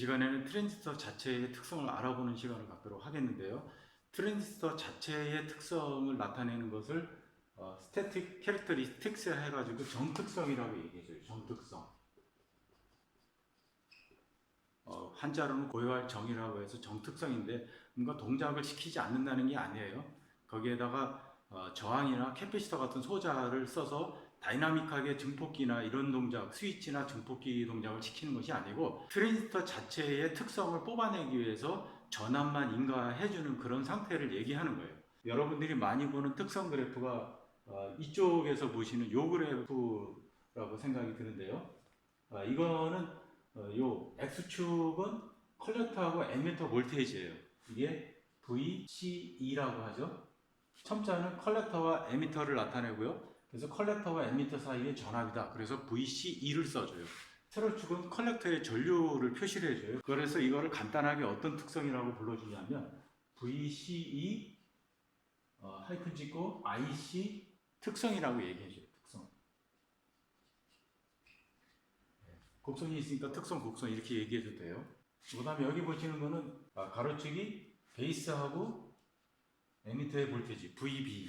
시간에는 트랜지스터 자체의 특성을 알아보는 시간을 갖도록 하겠는데요. 트랜지스터 자체의 특성을 나타내는 것을 어, 스태틱 캐릭터리스틱스 해가지고 정특성이라고 얘기해줘요. 정특성. 어, 한자로는 고유할 정이라고 해서 정특성인데 뭔가 동작을 시키지 않는다는 게 아니에요. 거기에다가 어, 저항이나 캐피시터 같은 소자를 써서 다이나믹하게 증폭기나 이런 동작, 스위치나 증폭기 동작을 시키는 것이 아니고 트랜지스터 자체의 특성을 뽑아내기 위해서 전압만 인가해주는 그런 상태를 얘기하는 거예요. 여러분들이 많이 보는 특성 그래프가 어, 이쪽에서 보시는 요 그래프라고 생각이 드는데요. 아, 이거는 어, 요 X축은 컬렉터하고 에미터 볼테이지예요. 이게 VCE라고 하죠. 첨자는 컬렉터와 에미터를 나타내고요. 그래서 컬렉터와 에미터 사이의 전압이다. 그래서 VCE를 써줘요. 세로축은 컬렉터의 전류를 표시를 해줘요. 그래서 이거를 간단하게 어떤 특성이라고 불러주냐면 VCE 어, 하이픈 찍고 IC 특성이라고 얘기해줘요. 특성. 네. 곡선이 있으니까 특성, 곡선 이렇게 얘기해도 돼요. 그 다음에 여기 보시는 거는 아, 가로축이 베이스하고 에미터의 볼테이지 VB.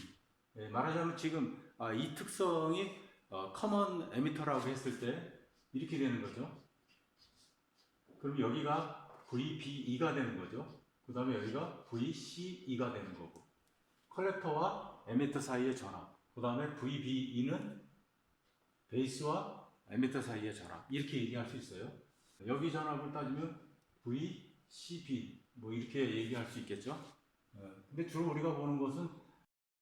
네, 말하자면 지금 아, 이 특성이 어, 커먼 에미터라고 했을 때 이렇게 되는 거죠. 그럼 여기가 VBE가 되는 거죠. 그 다음에 여기가 VCE가 되는 거고. 컬렉터와 에미터 사이의 전압. 그 다음에 VBE는 베이스와 에미터 사이의 전압. 이렇게 얘기할 수 있어요. 여기 전압을 따지면 VCB. 뭐 이렇게 얘기할 수 있겠죠. 어, 근데 주로 우리가 보는 것은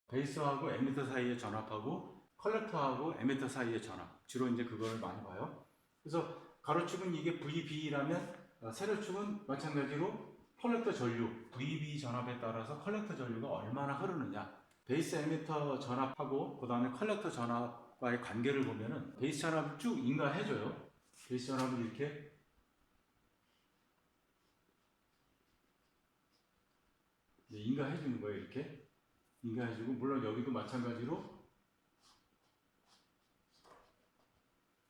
베이스하고 에미터 사이의 전압하고 컬렉터하고 에미터 사이의 전압. 주로 이제 그걸 많이 봐요. 그래서 가로축은 이게 VB라면 어, 세로축은 마찬가지로 컬렉터 전류 VB 전압에 따라서 컬렉터 전류가 얼마나 흐르느냐. 베이스 에미터 전압하고 그 다음에 컬렉터 전압과의 관계를 보면은 베이스 전압을 쭉 인가해줘요. 베이스 전압을 이렇게 네, 인가해주는 거예요. 이렇게 인가해주고 물론 여기도 마찬가지로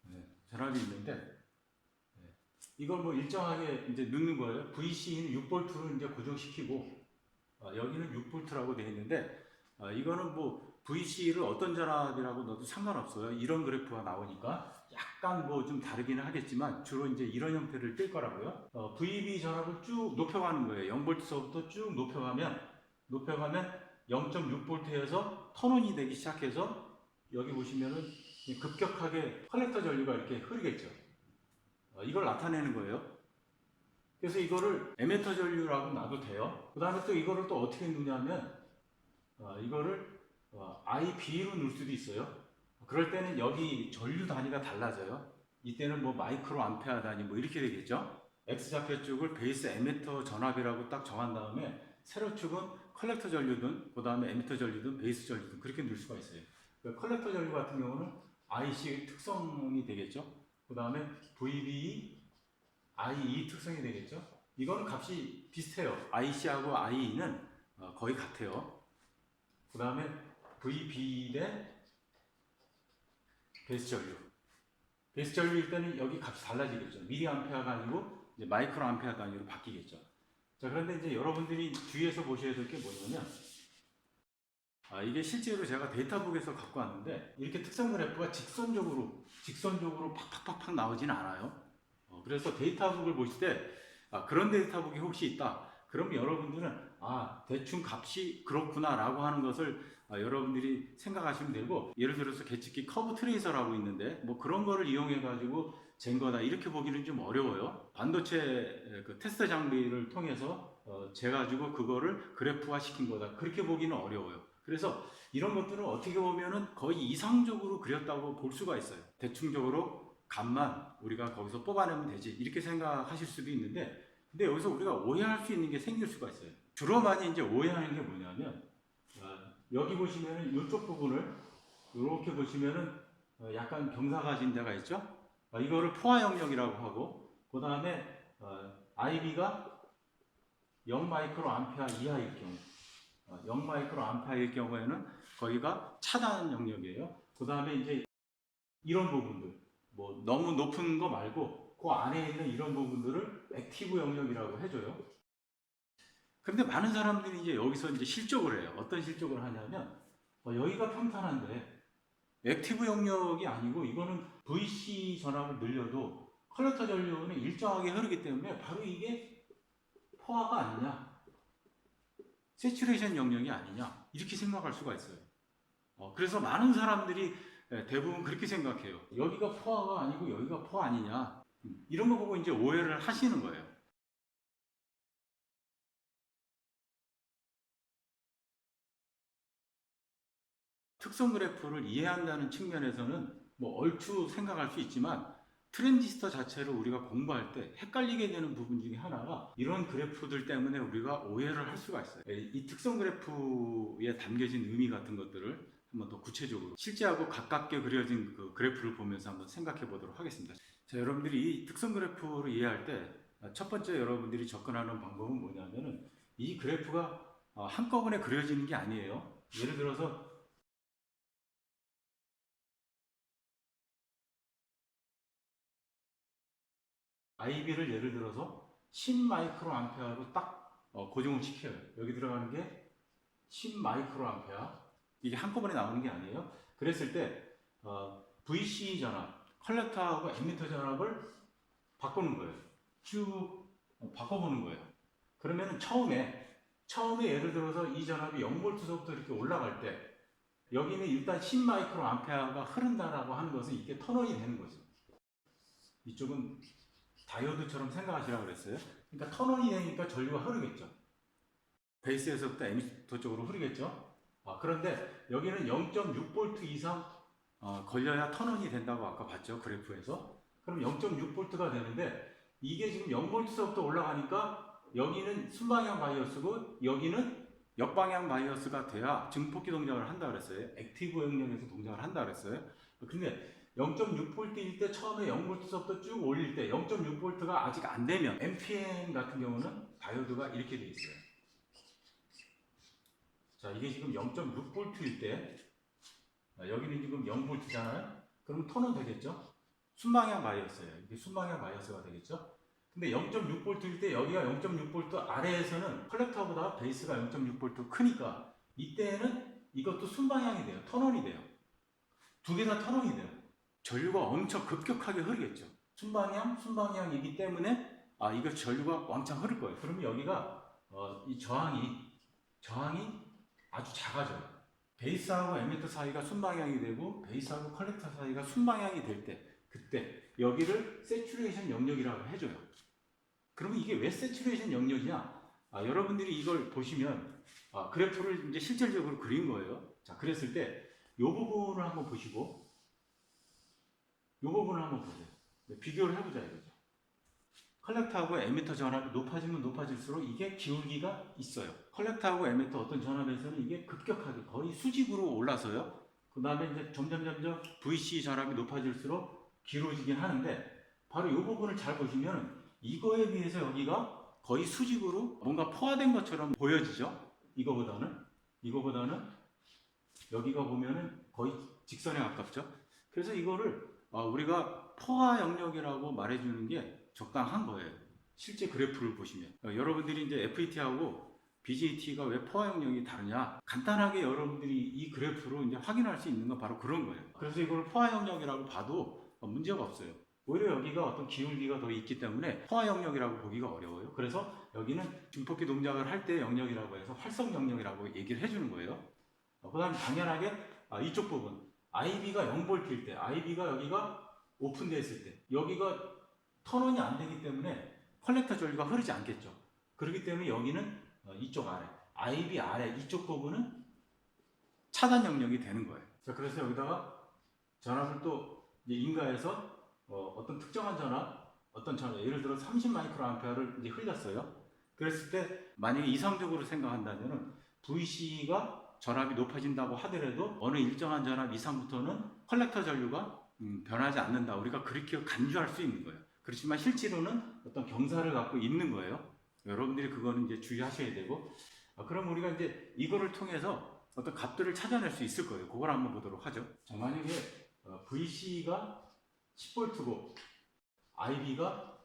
네, 전압이 있는데 네, 이걸 뭐 일정하게 이제 넣는 거예요. VC는 6볼트를 이제 고정시키고 아, 여기는 6볼트라고 되어 있는데 아, 이거는 뭐 VC를 어떤 전압이라고 넣어도 상관없어요. 이런 그래프가 나오니까 약간 뭐 좀 다르기는 하겠지만 주로 이제 이런 형태를 뜰 거라고요. 어, VB 전압을 쭉 높여가는 거예요. 0볼트서부터 쭉 높여가면 높여가면 0.6볼트에서 턴온이 되기 시작해서 여기 보시면은 급격하게 컬렉터 전류가 이렇게 흐르겠죠. 어, 이걸 나타내는 거예요. 그래서 이거를 에메터 전류라고 놔도 돼요. 그 다음에 또 이거를 또 어떻게 넣냐면 어, 이거를 어, IB로 넣을 수도 있어요. 그럴 때는 여기 전류 단위가 달라져요. 이때는 뭐 마이크로 암페어 단위 뭐 이렇게 되겠죠. X좌표 쪽을 베이스 에미터 전압이라고 딱 정한 다음에 세로축은 컬렉터 전류든 그 다음에 에미터 전류든 베이스 전류든 그렇게 넣을 수가 있어요. 그 컬렉터 전류 같은 경우는 IC 특성이 되겠죠. 그 다음에 VB, IE 특성이 되겠죠. 이거는 값이 비슷해요. IC하고 IE는 어, 거의 같아요. 그 다음에 VB 대 베이스 전류. 베이스 전류일 때는 여기 값이 달라지겠죠. 미리 암페어가 아니고 이제 마이크로 암페어 단위로 바뀌겠죠. 자, 그런데 이제 여러분들이 주의해서 보셔야 될 게 뭐냐면, 아, 이게 실제로 제가 데이터북에서 갖고 왔는데, 이렇게 특성 그래프가 직선적으로, 직선적으로 팍팍팍팍 나오진 않아요. 어, 그래서 데이터북을 보실 때, 아, 그런 데이터북이 혹시 있다. 그럼 여러분들은, 아, 대충 값이 그렇구나라고 하는 것을 아, 여러분들이 생각하시면 되고, 예를 들어서 계측기 커브 트레이서라고 있는데, 뭐 그런 거를 이용해가지고 잰 거다. 이렇게 보기는 좀 어려워요. 반도체 그 테스트 장비를 통해서 어, 재가지고 그거를 그래프화 시킨 거다. 그렇게 보기는 어려워요. 그래서 이런 것들은 어떻게 보면은 거의 이상적으로 그렸다고 볼 수가 있어요. 대충적으로 값만 우리가 거기서 뽑아내면 되지. 이렇게 생각하실 수도 있는데, 근데 여기서 우리가 오해할 수 있는 게 생길 수가 있어요. 주로 많이 이제 오해하는 게 뭐냐면, 어, 여기 보시면은 이쪽 부분을 이렇게 보시면은 어, 약간 경사가 진 데가 있죠? 어, 이거를 포화 영역이라고 하고 그 다음에 어, IB가 0 마이크로 암페어 이하일 경우 어, 0 마이크로 암페어일 경우에는 거기가 차단 영역이에요. 그 다음에 이제 이런 부분들 뭐 너무 높은 거 말고 그 안에 있는 이런 부분들을 액티브 영역이라고 해줘요. 근데 많은 사람들이 이제 여기서 이제 실적을 해요. 어떤 실적을 하냐면 어, 여기가 평탄한데 액티브 영역이 아니고 이거는 VC 전압을 늘려도 컬렉터 전류는 일정하게 흐르기 때문에 바로 이게 포화가 아니냐, 세츄레이션 영역이 아니냐 이렇게 생각할 수가 있어요. 어, 그래서 많은 사람들이 예, 대부분 그렇게 생각해요. 여기가 포화가 아니고 여기가 포화 아니냐 음, 이런 거 보고 이제 오해를 하시는 거예요. 특성 그래프를 이해한다는 측면에서는 뭐 얼추 생각할 수 있지만 트랜지스터 자체를 우리가 공부할 때 헷갈리게 되는 부분 중에 하나가 이런 그래프들 때문에 우리가 오해를 할 수가 있어요. 이 특성 그래프에 담겨진 의미 같은 것들을 한번 더 구체적으로 실제하고 가깝게 그려진 그 그래프를 보면서 한번 생각해 보도록 하겠습니다. 자, 여러분들이 이 특성 그래프를 이해할 때 첫 번째 여러분들이 접근하는 방법은 뭐냐면은 이 그래프가 어, 한꺼번에 그려지는 게 아니에요. 예를 들어서 IB를 예를 들어서 10 마이크로 암페어로 딱 어, 고정을 시켜요. 여기 들어가는 게 10 마이크로 암페어. 이게 한꺼번에 나오는 게 아니에요. 그랬을 때 어, VC 전압, 컬렉터하고 에미터 전압을 바꾸는 거예요. 쭉 어, 바꿔보는 거예요. 그러면 처음에 처음에 예를 들어서 이 전압이 0볼트서부터 이렇게 올라갈 때 여기는 일단 10 마이크로 암페어가 흐른다라고 하는 것은 이게 턴원이 되는 거죠. 이쪽은 다이오드처럼 생각하시라고 그랬어요. 그러니까 턴원이 되니까 전류가 흐르겠죠. 베이스에서부터 에미터 쪽으로 흐르겠죠. 아, 그런데 여기는 0.6V 이상 어, 걸려야 턴원이 된다고 아까 봤죠 그래프에서. 그럼 0.6V가 되는데 이게 지금 0V서부터 올라가니까 여기는 순방향 바이어스고 여기는 역방향 바이어스가 돼야 증폭기 동작을 한다 그랬어요. 액티브 영역에서 동작을 한다 그랬어요. 근데 0.6V일 때 처음에 0V서부터 쭉 올릴 때 0.6V가 아직 안 되면 NPN 같은 경우는 다이오드가 이렇게 돼 있어요. 자, 이게 지금 0.6V일 때 아, 여기는 지금 0V잖아요. 그럼 톤은 되겠죠? 순방향 바이어스예요. 이게 순방향 바이어스가 되겠죠? 근데 0.6V일 때 여기가 0.6V 아래에서는 컬렉터보다 베이스가 0.6V 크니까 이때는 이것도 순방향이 돼요. 턴원이 돼요. 두 개 다 턴원이 돼요. 전류가 엄청 급격하게 흐르겠죠. 순방향, 순방향이기 때문에 아 이거 전류가 왕창 흐를 거예요. 그러면 여기가 어, 이 저항이 저항이 아주 작아져요. 베이스하고 에미터 사이가 순방향이 되고 베이스하고 컬렉터 사이가 순방향이 될 때 그때 여기를 세츄레이션 영역이라고 해줘요. 그러면 이게 왜 세츄레이션 영역이냐? 아, 여러분들이 이걸 보시면 아, 그래프를 이제 실질적으로 그린 거예요. 자, 그랬을 때 이 부분을 한번 보시고 이 부분을 한번 보세요. 네, 비교를 해보자 이거죠. 컬렉터하고 에미터 전압이 높아지면 높아질수록 이게 기울기가 있어요. 컬렉터하고 에미터 어떤 전압에서는 이게 급격하게 거의 수직으로 올라서요. 그 다음에 이제 점점 점점 VC 전압이 높아질수록 길어지긴 하는데 바로 이 부분을 잘 보시면 이거에 비해서 여기가 거의 수직으로 뭔가 포화된 것처럼 보여지죠. 이거보다는 이거보다는 여기가 보면은 거의 직선에 가깝죠. 그래서 이거를 어, 우리가 포화 영역이라고 말해주는 게 적당한 거예요. 실제 그래프를 보시면 어, 여러분들이 이제 FET하고 BJT가 왜 포화 영역이 다르냐 간단하게 여러분들이 이 그래프로 이제 확인할 수 있는 건 바로 그런 거예요. 그래서 이걸 포화 영역이라고 봐도 어, 문제가 없어요. 오히려 여기가 어떤 기울기가 더 있기 때문에 포화 영역이라고 보기가 어려워요. 그래서 여기는 증폭기 동작을 할 때 영역이라고 해서 활성 영역이라고 얘기를 해주는 거예요. 그 다음에 당연하게 아, 이쪽 부분 IB가 0V일 때 IB가 여기가 오픈되어 있을 때 여기가 턴온이 안 되기 때문에 컬렉터 전류가 흐르지 않겠죠. 그렇기 때문에 여기는 어, 이쪽 아래 IB 아래 이쪽 부분은 차단 영역이 되는 거예요. 자 그래서 여기다가 전압을 또 인가해서 어, 떤 특정한 전압 어떤 전압 예를 들어 30 마이크로 암페어를 흘렸어요. 그랬을 때 만약에 이상적으로 생각한다면은 VC가 전압이 높아진다고 하더라도 어느 일정한 전압 이상부터는 컬렉터 전류가 음, 변하지 않는다. 우리가 그렇게 간주할 수 있는 거예요. 그렇지만 실제로는 어떤 경사를 갖고 있는 거예요. 여러분들이 그거는 이제 주의하셔야 되고, 아, 그럼 우리가 이제 이거를 통해서 어떤 값들을 찾아낼 수 있을 거예요. 그걸 한번 보도록 하죠. 자, 만약에 어, VC가 10V고 IB가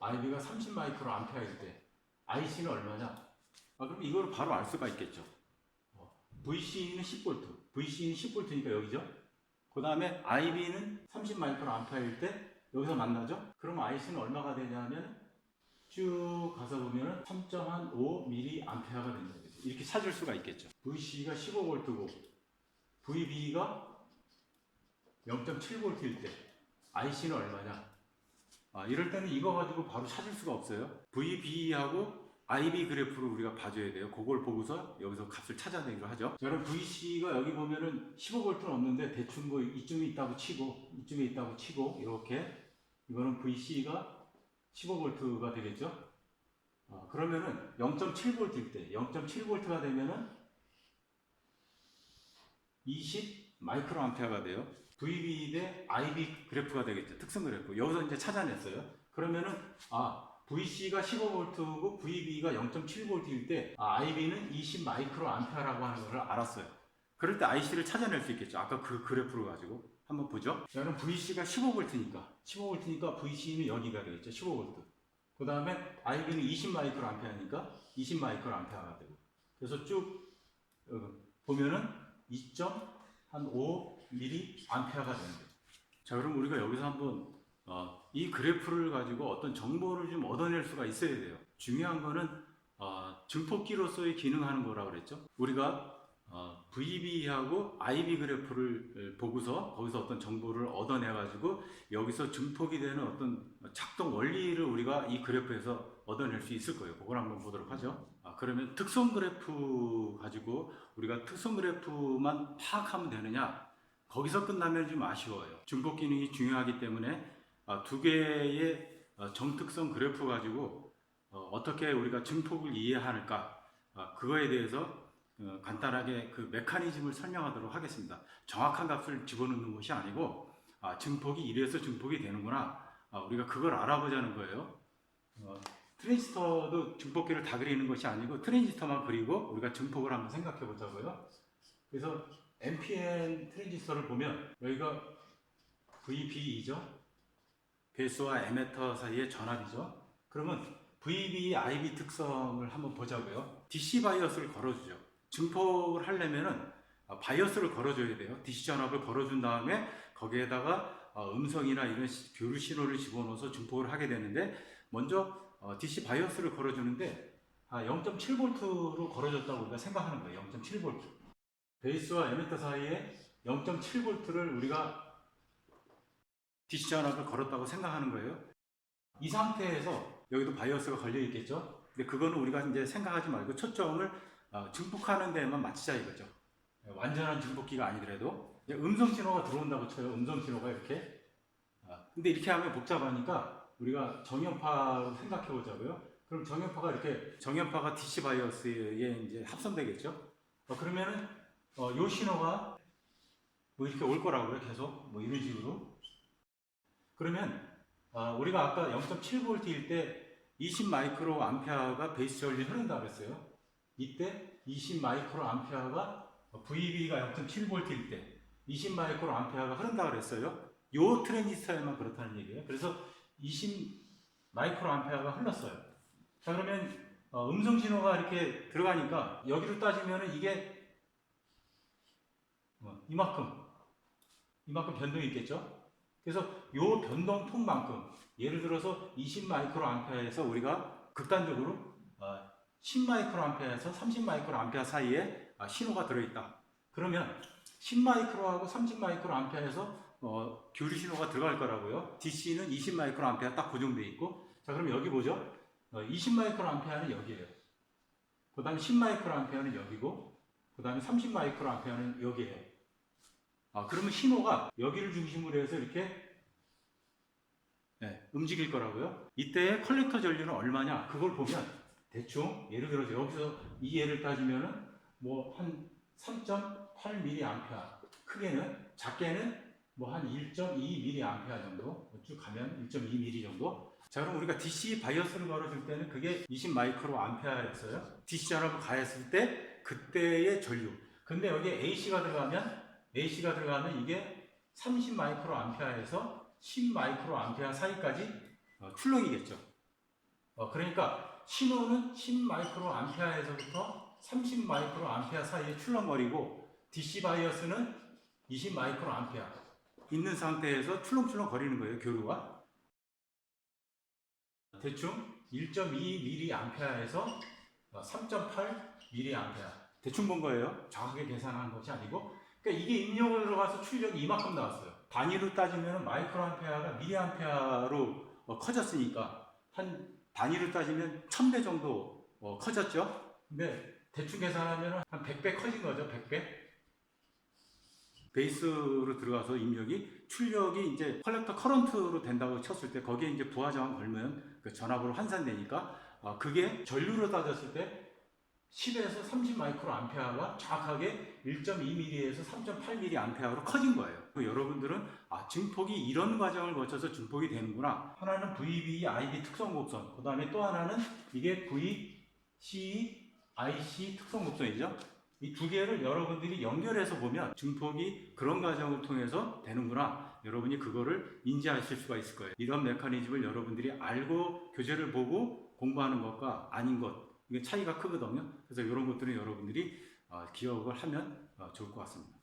IB가 30 마이크로 암페어일 때 IC는 얼마냐? 아, 그럼 이거를 바로 알 수가 있겠죠. 어, VC는 10V, VC는 10V니까 여기죠. 그 다음에 IB는 30 마이크로 암페어일 때 여기서 만나죠. 그럼 IC는 얼마가 되냐면 쭉 가서 보면은 3.5 미리 암페어가 된다. 이렇게 찾을 수가 있겠죠. VC가 15V고 VB가 0.7V일 때 IC는 얼마냐? 아, 이럴 때는 이거 가지고 바로 찾을 수가 없어요. VB하고 IB 그래프를 우리가 봐줘야 돼요. 그걸 보고서 여기서 값을 찾아내기로 하죠. 자, 그럼 VC가 여기 보면은 15V는 없는데 대충 뭐 이쯤에 있다고 치고 이쯤에 있다고 치고 이렇게 이거는 VC가 15V가 되겠죠. 아, 그러면은 0.7V일 때 0.7V가 되면은 20 마이크로 암페어가 돼요. VB 대 IB 그래프가 되겠죠. 특성 그래프. 여기서 이제 찾아냈어요. 그러면은 아 VC가 15V고 VB가 0.7V일 때 아, IB는 20 마이크로 암페어라고 하는 것을 알았어요. 그럴 때 IC를 찾아낼 수 있겠죠. 아까 그 그래프를 가지고 한번 보죠. 자, 그럼 VC가 15V니까 15V니까 VC는 여기가 되겠죠. 15V. 그 다음에 IB는 20 마이크로 암페어니까 20 마이크로 암페어가 되고. 그래서 쭉 어, 보면은 2.5 미리 암페어가 되는 거예요. 자, 그럼 우리가 여기서 한번 어, 이 그래프를 가지고 어떤 정보를 좀 얻어낼 수가 있어야 돼요. 중요한 거는 어, 증폭기로서의 기능하는 거라 그랬죠. 우리가 어, VB하고 IB 그래프를 보고서 거기서 어떤 정보를 얻어내 가지고 여기서 증폭이 되는 어떤 작동 원리를 우리가 이 그래프에서 얻어낼 수 있을 거예요. 그걸 한번 보도록 하죠. 아, 그러면 특성 그래프 가지고 우리가 특성 그래프만 파악하면 되느냐? 거기서 끝나면 좀 아쉬워요. 증폭 기능이 중요하기 때문에 아, 두 개의 어, 정특성 그래프 가지고 어, 떻게 우리가 증폭을 이해할까? 아, 그거에 대해서 어, 간단하게 그 메커니즘을 설명하도록 하겠습니다. 정확한 값을 집어넣는 것이 아니고 아, 증폭이 이래서 증폭이 되는구나. 아, 우리가 그걸 알아보자는 거예요. 어, 트랜지스터도 증폭기를 다 그리는 것이 아니고 트랜지스터만 그리고 우리가 증폭을 한번 생각해 보자고요. 그래서 NPN 트랜지스터를 보면 여기가 VBE죠. 배수와 에메터 사이의 전압이죠. 그러면 VB, IB 특성을 한번 보자고요. DC 바이어스를 걸어주죠. 증폭을 하려면은 아, 바이어스를 걸어줘야 돼요. DC 전압을 걸어준 다음에 거기에다가 어, 음성이나 이런 시- 교류 신호를 집어넣어서 증폭을 하게 되는데 먼저 어, DC 바이어스를 걸어주는데 아, 0.7V로 걸어줬다고 우리가 생각하는 거예요. 0.7V. 베이스와 에미터 사이에 0.7V를 우리가 DC 전압을 걸었다고 생각하는 거예요. 이 상태에서 여기도 바이어스가 걸려 있겠죠. 근데 그거는 우리가 이제 생각하지 말고 초점을 어, 증폭하는 데에만 맞추자 이거죠. 완전한 증폭기가 아니더라도 음성 신호가 들어온다고 쳐요. 음성 신호가 이렇게. 아, 근데 이렇게 하면 복잡하니까 우리가 정연파로 생각해 보자고요. 그럼 정연파가 이렇게 정연파가 DC 바이어스에 이제 합성되겠죠. 어, 그러면은 어, 요 신호가 뭐 이렇게 올 거라고요. 계속 뭐 이런 식으로. 그러면 아, 우리가 아까 0.7V일 때 20 마이크로 암페어가 베이스 전류 흐른다 그랬어요. 이때 20 마이크로 암페어가 VB가 0.7V일 때 20 마이크로 암페어가 흐른다 그랬어요. 요 트랜지스터에만 그렇다는 얘기예요. 그래서 20 마이크로 암페어가 흘렀어요. 자 그러면 어, 음성 신호가 이렇게 들어가니까 여기로 따지면은 이게 어, 이만큼 이만큼 변동이 있겠죠. 그래서 요 변동폭만큼 예를 들어서 20 마이크로 암페어에서 우리가 극단적으로 어, 10 마이크로 암페어에서 30 마이크로 암페어 사이에 아, 신호가 들어있다. 그러면 10 마이크로하고 30 마이크로 암페어에서 어, 교류 신호가 들어갈 거라고요. DC는 20 마이크로 암페어 딱 고정돼 있고, 자 그럼 여기 보죠. 어, 20 마이크로 암페어는 여기에요. 그 다음에 10 마이크로 암페어는 여기고, 그 다음에 30 마이크로 암페어는 여기에요. 아 그러면 신호가 여기를 중심으로 해서 이렇게 네, 움직일 거라고요. 이때 컬렉터 전류는 얼마냐? 그걸 보면 대충 예를 들어서 여기서 이 예를 따지면은 뭐 한 3.8mA 크게는 작게는 뭐 한 1.2mA 정도 쭉 가면 1.2mA 정도. 자 그럼 우리가 DC 바이어스를 걸어줄 때는 그게 20 마이크로 암페어였어요. DC 전압을 가했을 때 그때의 전류. 근데 여기 AC가 들어가면 AC가 들어가면 이게 30 마이크로 암페어에서 10 마이크로 암페어 사이까지 어, 출렁이겠죠. 어, 그러니까 신호는 10 마이크로 암페어에서부터 30 마이크로 암페어 사이에 출렁거리고 DC 바이어스는 20 마이크로 암페어 있는 상태에서 출렁출렁 거리는 거예요, 교류가. 대충 1.2 mA에서 3.8 mA. 대충 본 거예요. 정확하게 계산한 것이 아니고. 그러니까 이게 입력으로 들어가서 출력이 이만큼 나왔어요. 단위로 따지면 마이크로 암페어가 미리 암페어로 어, 커졌으니까 한 단위로 따지면 1000배 정도 어, 커졌죠. 근데 대충 계산하면 한 100배 커진 거죠. 100배. 베이스로 들어가서 입력이 출력이 이제 컬렉터 커런트로 된다고 쳤을 때 거기에 이제 부하저항 걸면 그 전압으로 환산되니까 어, 그게 전류로 따졌을 때 10에서 30 마이크로 암페어가 정확하게 1.2mm에서 3.8mm 암페어로 커진 거예요. 그 여러분들은 아 증폭이 이런 과정을 거쳐서 증폭이 되는구나. 하나는 VB, IB 특성 곡선, 그 다음에 또 하나는 이게 VC, IC 특성 곡선이죠. 이 두 개를 여러분들이 연결해서 보면 증폭이 그런 과정을 통해서 되는구나. 여러분이 그거를 인지하실 수가 있을 거예요. 이런 메커니즘을 여러분들이 알고 교재를 보고 공부하는 것과 아닌 것 이게 차이가 크거든요. 그래서 이런 것들은 여러분들이 어, 기억을 하면 어, 좋을 것 같습니다.